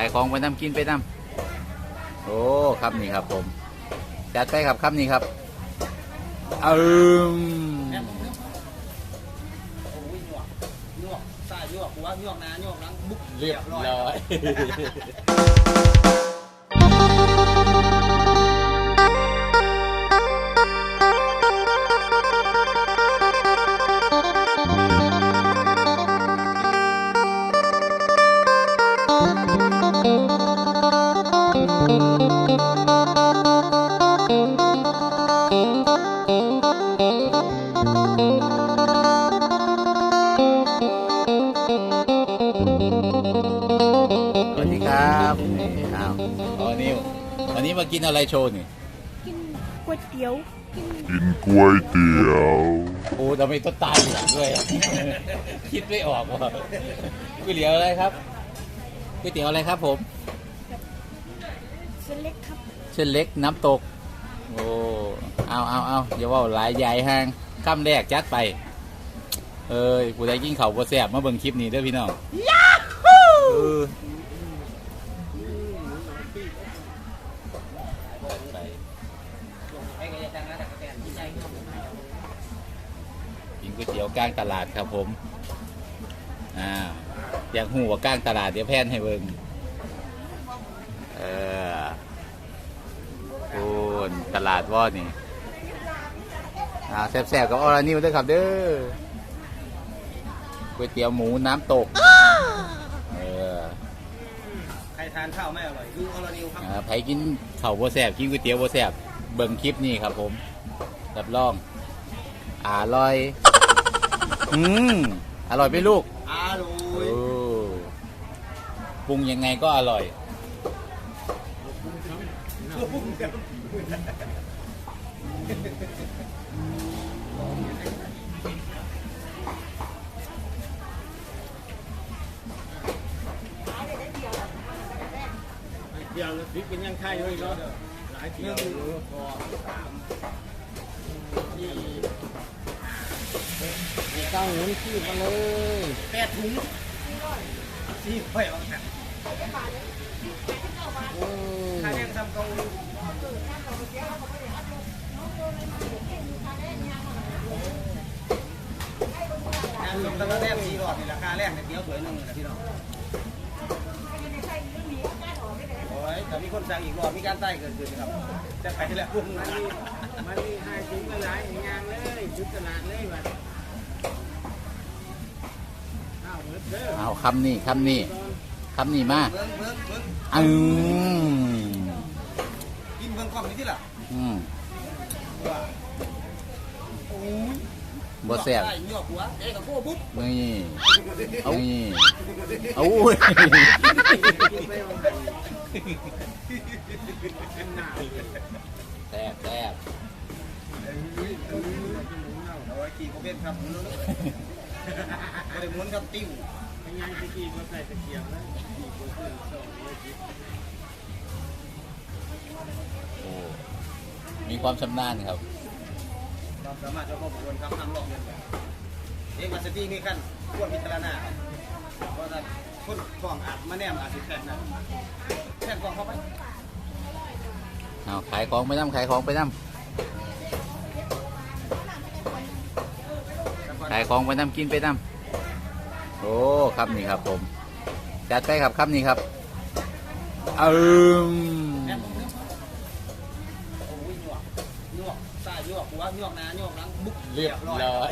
ขายของไปน้ำกินไปน้ำโอ้ครับนี่ครับผมจัดไปครับครับนี่ครับอืมโอ้ยหยวก สวัสดีครับนี่อ้าวอ๋อนิววันนี้มากินอะไรโชว์นี่กินก๋วยเตี๋ยว กินกินก๋วยเตี๋ยวโอ้ทำไมต้องตายหลังด้วยคิดไม่ออกว่ะก๋วยเตี๋ยวอะไรครับก๋วยเตี๋ยวอะไรครับผม เส้นเล็กครับ เส้นเล็กน้ำตก โอ้เอาเอาเอาอย่าว่าหลายใหญ่ห้างข้ามแรกจัดไป เอ้ยผู้ใดกินเข้าวบ่แซ่บมาเบิ่งคลิปนี้เด้อพี่น้องยาหู้ยังนะแต่กระแตนที่ใจก็ผมให้กินก๋วยเตี๋ยวกลางตลาดครับผม อ่า อยากหูว่ากลางตลาดเดี๋ยวแพนให้เบิ่งเออโอ้น ตลาดว่านี่อ่าแซ่บๆกับออรานิวด้วยครับเด้อก๋วยเตี๋ยวหมูน้ำตกเออใครทานข้าวไม่อร่อยดูออร์นิวครับอ่าไผกินข้าวบ่แซ่บกินก๋วยเตี๋ยวบ่แซ่บเบิ่งคลิปนี้ครับผมรับรองอร่อยอืมอร่อยไหมลูกอร่อโอ้ยปรุงยังไงก็อร่อย เดี๋ยวพริกเป็นยังไข่เลยเนาะหลายเที่ยวหนึ่งสองสามสี่เก้าหมุนขี้มาเลยแปดถุงสี่ถ้วยบางแผ่นค่าแรงทำเกางาน ลงตะวันแรกสี่หลอดนี่ราคาแรกในเดียวสวยหนึ่งนะพี่น้องโอ้ยแต่มีคนสั่งอีกรอบมีการใต้เกิดขึ้นครับจะไปที่แหละพุ่งมันมีมันมีให้ถึงหลายงานเลยชุดตลาดเลยแบบข้าวเบิดเด้อเอาคำนี้คำนี้คำนี้มาเบิ้งเบิ้งเบิ้งอืมกิน เบิ้งกล้องนี่ที่ล่ะอืมว่าโอ้ยบ่แซ่บได้หยอกหัวเอ๊ะกับพวกปุ๊บนี่เอานี่เอาอุ้ยแซ่บแซ่บเอาไว้กี่โมเป็นครับหมุนเลยไม่ได้หมุนครับติ้วยังตะกี้ก็ใส่ตะเกียบแล้ว โอ้มีความชำนาญครับ ความสามารถเฉพาะบุคคลครับนำรอบเงินแบบเอกมาสตีมีขั้นควรพิจารณาครับเพราะถ้าคนกล้องอาจมาแนมอาจสิแทนนะแทนกล้องเข้าไปเอาขายของไปน้ำขายของไปน้ำขายของไปน้ำกินไปน้ำโอ้ครับนี่ครับผมจัดไปครับครับนี่ครับอืมแอบผม ส่หยวกหัวหยวกหน้าหยวกหลังบุ๊กเรียบร้อย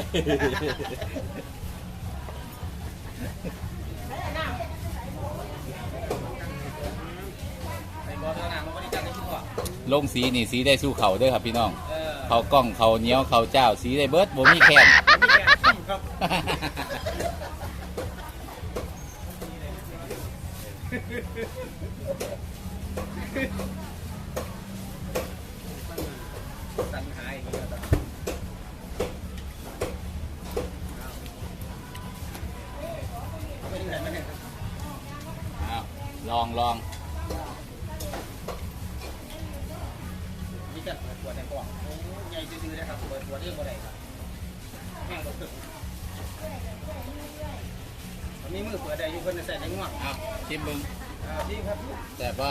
ในบอลเท่านั้นมันไม่ได้จังในชั่วลงสีนี่สีได้สู้เขาเด้วยครับพี่น้องเออเขากล้องเขาเหนี้ยวเขาเจ้าสีได้เบิร์ดบ่มีแค้น สัญหายอย่างนี้ก็ได้ไม่ได้ไหนมาเนี่ยอ้าวลองลองมีแต่เปิดตัวในกล่องโอ้ยใหญ่ซื่อๆนะครับเปิดตัวเองบ่ได้ครับแห้งบ่ถึกมีมือเปิดได้อยู่เพิ่นจะใส่ในง่วงเอาชิมเบิ้งอ่าดีครับแต่บปะ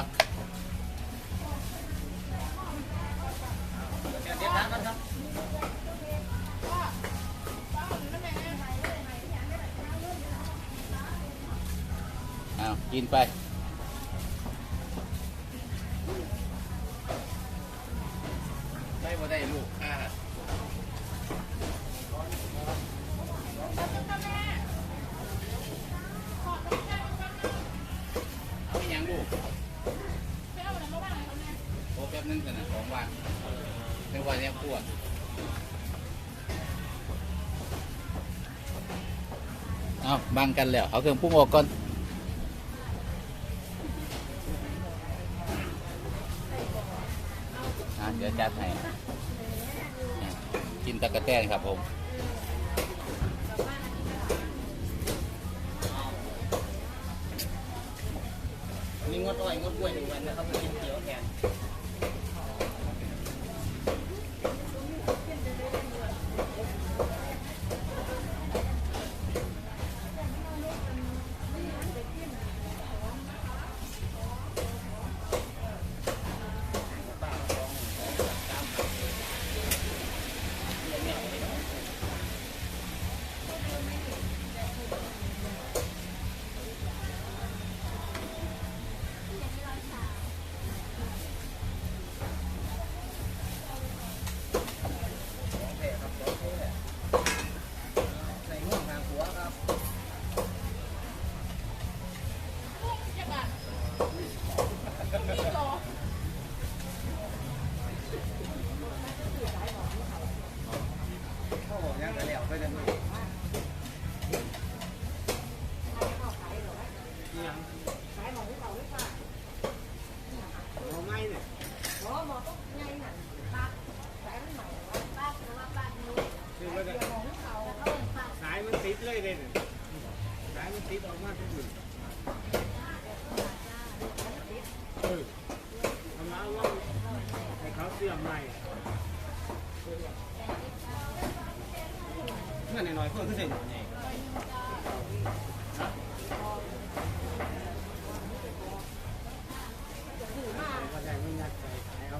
อ้าวกินไป ได้บ่ได้ลูกอ่าเอาอีหยังลูกโอ้แป๊บนึงสินะของวางนึกว่าเนี่ยปวดเอาบังกันแล้ว เอาเครื่องปรุงออกก่อน อะเดี๋ยวจัดให้กินตะกะแตนครับผมมีงดอ้อยงดกล้วยหนึ่งวันนะครับกินเขียวแทน คือว่าจะสายมันติดเลยเลยเนี่ยสายมันติดออกมาทุกคนเออทำแล้วว่าให้เขาเสื่อมใหม่เพื่อนหน่อยๆเพื่อนขึ้นเส้นใหญ่ ก็ได้ไม่ยัดใจขายเอา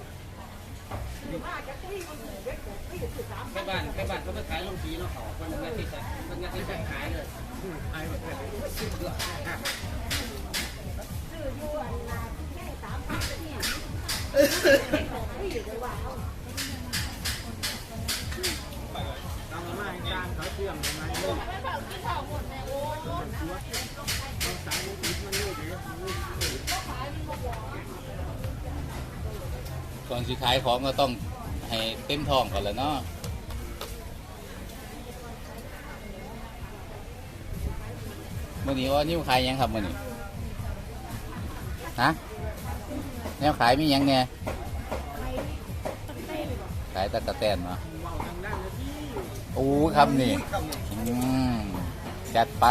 แค่บ้านแค่บ้านเขาไปขายลงทีเนาะเขาเพิ่นงัดที่ใส่เพิ่นงัดที่ใส่ขายเลยขายหมดเลยเอามาให้จานเขาเชื่อมทำไมลูกเอาสายมันติดมันลูกเดี๋ยวมันลูกก่อนสิขายของก็ต้องให้เต็มท้องก่อนแล้วเนาะ มื่อนี้ว่านิ้วขายยังครับมื่อนี้ฮะแนวขายมียังไงขายตะกะแตนมั้ยพี่โอ้ครับนี่อืมจัดไป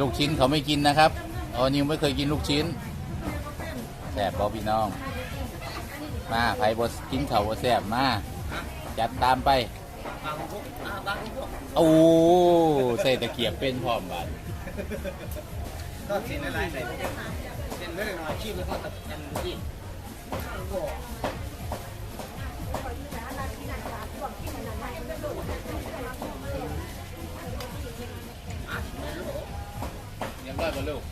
ลูกชิ้นเขาไม่กินนะครับอ๋อนิวไม่เคยกินลูกชิ้นแซ่บบอพี่น้อง มาไผบดกินเขาวบ่แซ่บมา จัดตามไป บางพวกอ่าบางพวกโอ้ใส่ตะเกียบเป็นพร้อมบัดก็เส้นหลายๆใส่เส้นเล็กน้อยชีพแล้วก็ตัดกันที่เรียบร้อยป่ะลูก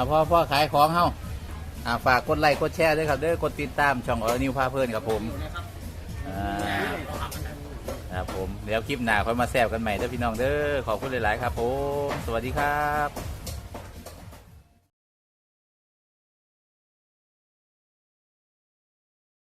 อ่าพ่อพ่อขายของเฮาอ่าฝากกดไลค์กดแชร์ด้วยครับเด้อกดติดตามช่องออนิวพาเพื่อนครับผมครับอ่าครับผมเดี๋ยวคลิปหน้าค่อยมาแซบกันใหม่เด้อพี่น้องเด้อขอบคุณหลาย ๆ ครับผม สวัสดีครับ